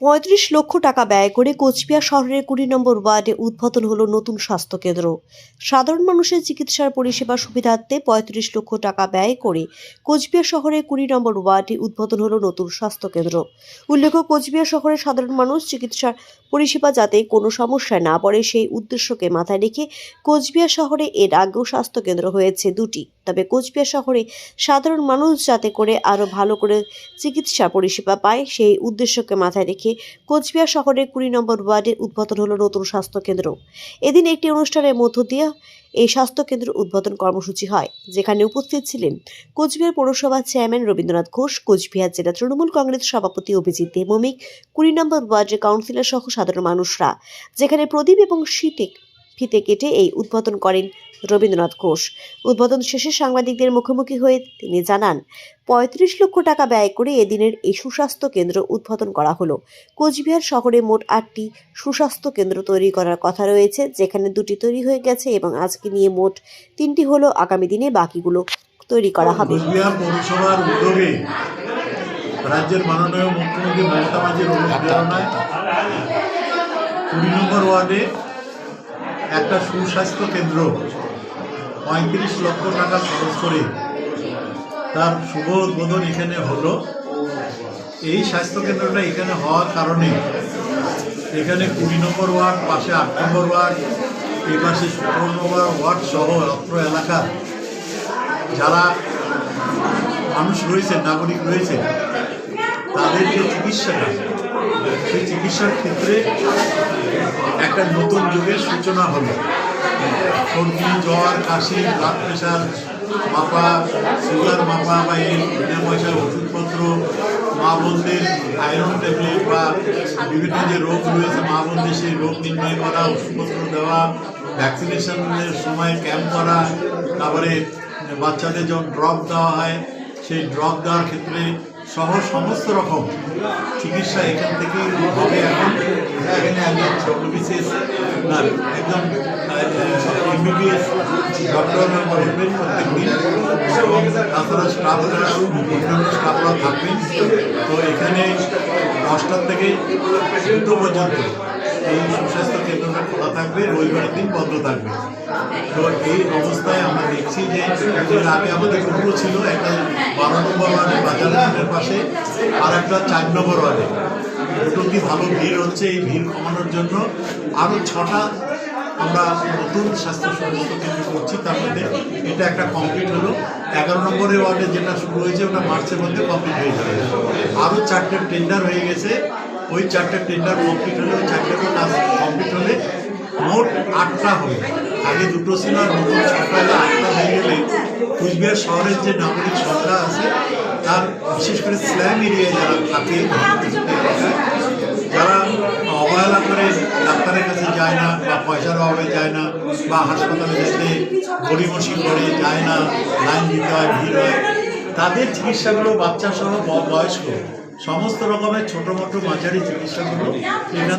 পঁয়ত্রিশ লক্ষ টাকা ব্যয় করে কোচবিহার শহরের কুড়ি নম্বর ওয়ার্ডে উদ্বোধন হলো নতুন স্বাস্থ্যকেন্দ্র। সাধারণ মানুষের চিকিৎসার পরিষেবা সুবিধার্থে পঁয়ত্রিশ লক্ষ টাকা ব্যয় করে কোচবিহার শহরের কুড়ি নম্বর ওয়ার্ডে উদ্বোধন হলো নতুন স্বাস্থ্যকেন্দ্র। উল্লেখ্য, কোচবিহার শহরের সাধারণ মানুষ চিকিৎসার পরিষেবা যাতে কোনো সমস্যায় না পড়ে সেই উদ্দেশ্যকে মাথায় রেখে কোচবিহার শহরে এর আগেও স্বাস্থ্যকেন্দ্র হয়েছে দুটি। তবে কোচবিহার শহরে সাধারণ মানুষ যাতে করে আরও ভালো করে চিকিৎসা পরিষেবা পায়, সেই উদ্দেশ্যকে মাথায় রেখে কোচবিহার শহরের কুড়ি নম্বর ওয়ার্ডে উদ্বোধন হলো নতুন স্বাস্থ্যকেন্দ্র। এদিন একটি অনুষ্ঠানের মধ্য দিয়ে এই স্বাস্থ্যকেন্দ্র উদ্বোধন কর্মসূচি হয়, যেখানে উপস্থিত ছিলেন কোচবিহার পৌরসভার চেয়ারম্যান রবীন্দ্রনাথ ঘোষ, কোচবিহার জেলা তৃণমূল কংগ্রেস সভাপতি অভিজিৎ দেবমিক কুড়ি নম্বর ওয়ার্ডের কাউন্সিলর সহ সাধারণ মানুষরা, যেখানে প্রদীপ এবং শীতে ফিতে কেটে এই উদ্বোধন করেন রবীন্দ্রনাথ ঘোষ। উদ্বোধন শেষে সাংবাদিকদের মুখোমুখি হয়ে তিনি জানান, পঁয়ত্রিশ লক্ষ টাকা ব্যয় করে এদিনের এই সুস্বাস্থ্য কেন্দ্র উদ্বোধন করা হলো। কোচবিহার শহরে মোট আটটি সুস্বাস্থ্য কেন্দ্র তৈরি করার কথা রয়েছে, যেখানে দুটি তৈরি হয়ে গেছে এবং আজকে নিয়ে মোট তিনটি হলো আগামী দিনে বাকিগুলো তৈরি করা হবে। রাজ্যের মাননীয় মুখ্যমন্ত্রী মমতা মাঝির অনুপ্রেরণায় কুড়ি নম্বর ওয়ার্ডে একটা সুস্বাস্থ্য কেন্দ্র, পঁয়ত্রিশ লক্ষ টাকা খরচ করে তার শুভ উদ্বোধন এখানে হলো। এই স্বাস্থ্য কেন্দ্রটা এখানে হওয়ার কারণে এখানে কুড়ি নম্বর ওয়ার্ড, পাশে আট নম্বর ওয়ার্ড এই পাশে সতেরো নম্বর ওয়ার্ড সহ অত্র এলাকার যারা মানুষ রয়েছে, নাগরিক রয়েছে তাদের যে চিকিৎসাটা সেই চিকিৎসার ক্ষেত্রে একটা নতুন যুগের সূচনা হলো সর্দি, জ্বর, কাশি ব্লাড প্রেশার মাপা সুগার মাপা বা এই বিনা পয়সার ওষুধপত্র, মা বোনদের আয়রন ট্যাবলেট বা বিভিন্ন যে রোগ রয়েছে, মা বোনদের সেই রোগ নির্ণয় করা, ওষুধপত্র দেওয়া ভ্যাকসিনেশনের সময় ক্যাম্প করা, তারপরে বাচ্চাদের যখন ড্রপ দেওয়া হয়, সেই ড্রপ দেওয়ার ক্ষেত্রে সহ সমস্ত রকম চিকিৎসা এখান থেকেই হবে এখন। এখানে একজন ডব্লিউবিসিএস না, একজন এমবিবিএস ডক্টর বলবেন প্রত্যেকদিন। এবং তাছাড়া স্টাফরা অন্যান্য স্টাফরা থাকবেন। তো এখানে দশটার থেকে দুটো পর্যন্ত। এই সুস্বাস্থ্য কেন্দ্রটা খোলা থাকবে রবিবারের দিন বন্ধ থাকবে। তো এই অবস্থায় আমরা দেখছি যে আগে আমাদের দুটো ছিল একটা বারো নম্বর ওয়ার্ডে বাজার রোডের পাশে, আর একটা চার নম্বর ওয়ার্ডে। দুটো কি ভালো ভিড় হচ্ছে এই ভিড় কমানোর জন্য। আরও ছটা আমরা নতুন স্বাস্থ্য স্বাস্থ্য কেন্দ্র করছি তার মধ্যে। এটা একটা কমপ্লিট হলো। এগারো নম্বরের ওয়ার্ডে যেটা শুরু হয়েছে, ওটা মার্চের মধ্যে কমপ্লিট হয়ে যাবে। আরও চারটে টেন্ডার হয়ে গেছে। ওই চারটে টেন্ডার কমপ্লিট হলে, ওই চারটেরও কাজ কমপ্লিট হলে মোট আটটা হবে। আগে দুটো ছিল আর নতুন হলে আটটা হয়ে গেলে কুচবিহার শহরের যে নাগরিক সংখ্যা আছে, তার বিশেষ করে স্ল্যাম এরিয়ায় যারা থাকে, যারা অবহেলা করে, ডাক্তারের কাছে যায় না বা পয়সার অভাবে যায় না বা হাসপাতালে যেতে গড়িমসি করে যায় না, লাইন দিতে হয়, ভিড় হয়, তাদের চিকিৎসাগুলো বাচ্চা সহ বয়স্ক। সমস্ত রকমের ছোটো মোটো মাঝারি চিকিৎসাগুলো এখান